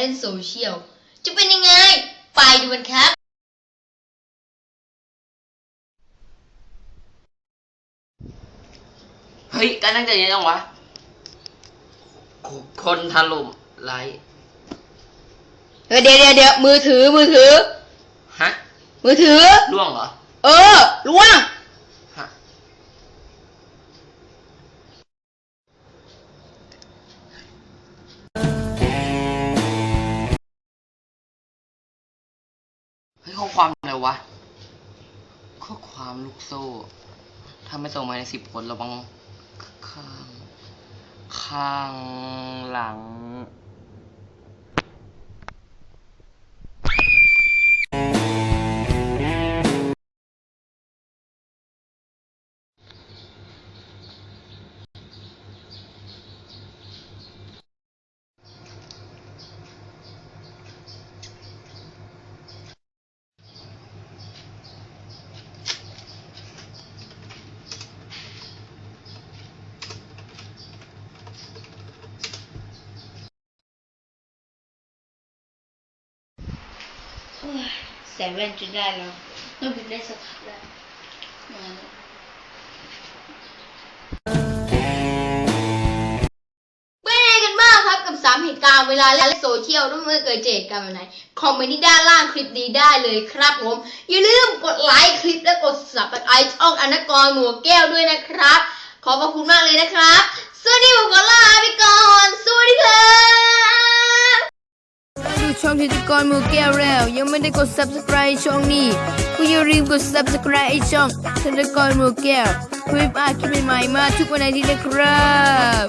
ล่นโซเชียล จะเป็นยังไง ไปดูกันครับ เฮ้ยการตั้งใจเย็นจังวะ คนถล่มไลค์เออเดี๋ยวเดี๋ยวเดี๋ยวมือถือมือถือ ฮะ มือถือล่วงเหรอ เออล่วง อะไรวะ ข้อความลูกโซ่ ถ้าไม่ส่งมาในสิบคนเราบังข้าง ข้างหลัง แสงแว่นจนได้แล้วต้องบินได้สักพักแล้วมาแล้วเป็นไงกันบ้างครับกับสามเหตุการณ์เวลาเล่นโซเชียลต้องเมื่อเกิดเจอเหตุการณ์แบบไหน คอมเมนต์ที่ด้านล่างคลิปนี้ได้เลยครับผม อย่าลืมกดไลค์คลิปและกด subscribe ช่องอนกรหนัวแก้วด้วยนะครับ ขอขอบคุณมากเลยนะครับ สวัสดีผมขอลาไปก่อน ดูช่องธิติกรมือแก้วแล้ว ยังไม่ได้กด subscribe ช่องนี้คุณอย่าลืมกด subscribe ไอช่องธิติกรมือแก้วคลิปอาคลิปใหม่ๆมาทุกวันอาทิตย์นะครับ